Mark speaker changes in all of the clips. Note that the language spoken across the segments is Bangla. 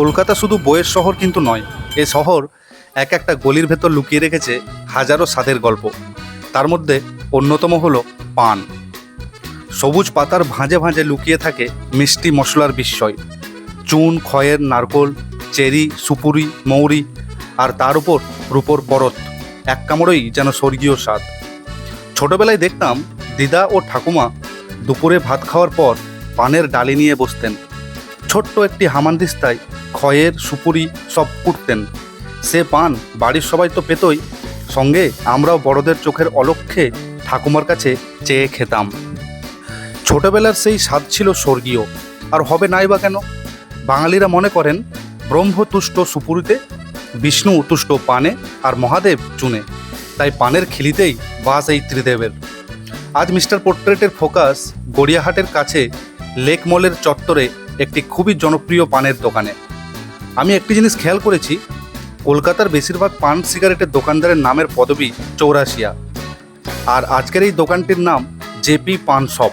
Speaker 1: কলকাতা শুধু বইয়ের শহর কিন্তু নয়, এ শহর এক একটা গলির ভেতর লুকিয়ে রেখেছে হাজারো স্বাদের গল্প। তার মধ্যে অন্যতম হলো পান। সবুজ পাতার ভাঁজে ভাঁজে লুকিয়ে থাকে মিষ্টি মশলার বিস্ময়। চুন, খয়ের, নারকোল, চেরি, সুপুরি, মৌরি আর তার উপর রূপোর পরত এক কামড়েই যেন স্বর্গীয় স্বাদ। ছোটবেলায় দেখতাম দিদা ও ঠাকুমা দুপুরে ভাত খাওয়ার পর পানের ডালি নিয়ে বসতেন। ছোট্ট একটি হামানদিস্তায় ক্ষয়ের সুপুরি সব কুটতেন। সে পান বাড়ির সবাই তো পেতই। সঙ্গে আমরাও বড়দের চোখের অলক্ষ্যে ঠাকুমার কাছে চেয়ে খেতাম। ছোটবেলার সেই স্বাদ ছিল স্বর্গীয়। আর হবে নাই বা কেন? বাঙালিরা মনে করেন, ব্রহ্মতুষ্ট সুপুরিতে বিষ্ণু তুষ্ট পানে আর মহাদেব চুনে। তাই পানের খিলিতেই বাস এই ত্রিদেবের। আজ মিস্টার পোর্ট্রেটের ফোকাস গড়িয়াহাটের কাছে লেক মলের চত্বরে একটি খুবই জনপ্রিয় পানের দোকানে। আমি একটি জিনিস খেয়াল করেছি, কলকাতার বেশিরভাগ পান সিগারেটের দোকানদারের নামের পদবি চৌরাশিয়া। আর আজকের এই দোকানটির নাম জেপি পান শপ।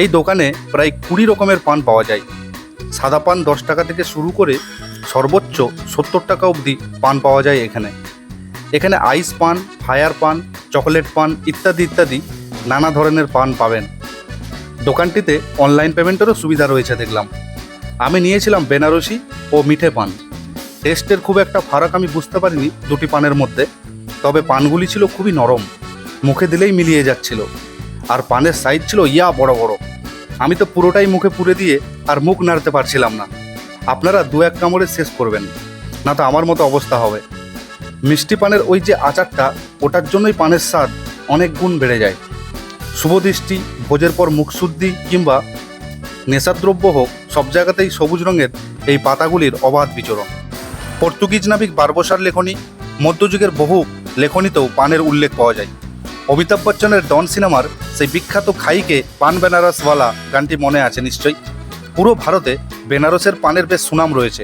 Speaker 1: এই দোকানে প্রায় কুড়ি রকমের পান পাওয়া যায়। সাদা পান দশ টাকা থেকে শুরু করে সর্বোচ্চ সত্তর টাকা অবধি পান পাওয়া যায় এখানে। এখানে আইস পান, ফায়ার পান, চকোলেট পান ইত্যাদি ইত্যাদি নানা ধরনের পান পাবেন। দোকানটিতে অনলাইন পেমেন্টেরও সুবিধা রয়েছে দেখলাম। আমি নিয়েছিলাম বেনারসি ও মিঠে পান। টেস্টের খুব একটা ফারাক আমি বুঝতে পারিনি দুটি পানের মধ্যে, তবে পানগুলি ছিল খুবই নরম, মুখে দিলেই মিলিয়ে যাচ্ছিল। আর পানের সাইজ ছিল ইয়া বড় বড়। আমি তো পুরোটাই মুখে পুরে দিয়ে আর মুখ নাড়তে পারছিলাম না। আপনারা দু এক কামড়ে শেষ করবেন, না তো আমার মতো অবস্থা হবে। মিষ্টি পানের ওই যে আচারটা, ওটার জন্যই পানের স্বাদ অনেক গুণ বেড়ে যায়। শুভদৃষ্টি ভোজের পর মুখশুদ্ধি কিংবা নেশাদ্রব্য হোক, সব জায়গাতেই সবুজ রঙের এই পাতাগুলির অবাধ বিচরণ। পর্তুগিজ নাবিক বারবসার লেখনী, মধ্যযুগের বহু লেখনীতেও পানের উল্লেখ পাওয়া যায়। অমিতাভ বচ্চনের ডন সিনেমার সেই বিখ্যাত খাইকে পান বেনারসওয়ালা গানটি মনে আছে নিশ্চয়ই? পুরো ভারতে বেনারসের পানের বেশ সুনাম রয়েছে।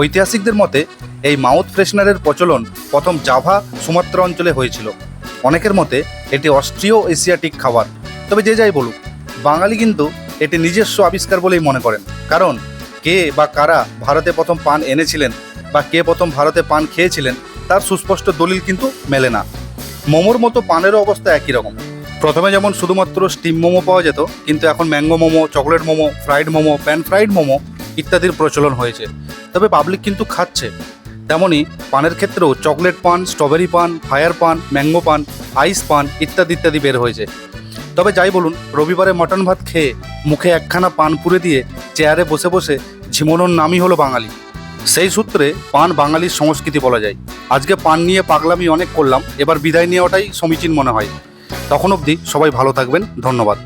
Speaker 1: ঐতিহাসিকদের মতে, এই মাউথ ফ্রেশনারের প্রচলন প্রথম জাভা সুমাত্রা অঞ্চলে হয়েছিল। অনেকের মতে, এটি অস্ট্রিয় এশিয়াটিক খাবার। তবে যে যাই বলুক, বাঙালি কিন্তু এটি নিজস্ব আবিষ্কার বলেই মনে করেন। কারণ কে বা কারা ভারতে প্রথম পান এনেছিলেন বা কে প্রথম ভারতে পান খেয়েছিলেন, তার সুস্পষ্ট দলিল কিন্তু মেলে না। মোমোর মতো পানেরও অবস্থা একই রকম। প্রথমে যেমন শুধুমাত্র স্টিম মোমো পাওয়া যেত, কিন্তু এখন mango momo, chocolate momo, fried momo, pan fried momo ইত্যাদির প্রচলন হয়েছে। তবে পাবলিক কিন্তু খাচ্ছে। তেমনই পানের ক্ষেত্রেও চকলেট পান, স্ট্রবেরি পান, ফায়ার পান, ম্যাঙ্গো পান, আইস পান ইত্যাদি ইত্যাদি বের হয়েছে। তবে যাই বলুন, রবিবারে মটন ভাত খেয়ে মুখে একখানা পান পুরে দিয়ে চেয়ারে বসে বসে ঝিমনোর নামই হলো বাঙালি। সেই সূত্রে পান বাঙালির সংস্কৃতি বলা যায়। আজকে পান নিয়ে পাগলামি অনেক করলাম, এবার বিদায় নেওয়াটাই সমীচীন মনে হয়। তখন অবধি সবাই ভালো থাকবেন, ধন্যবাদ।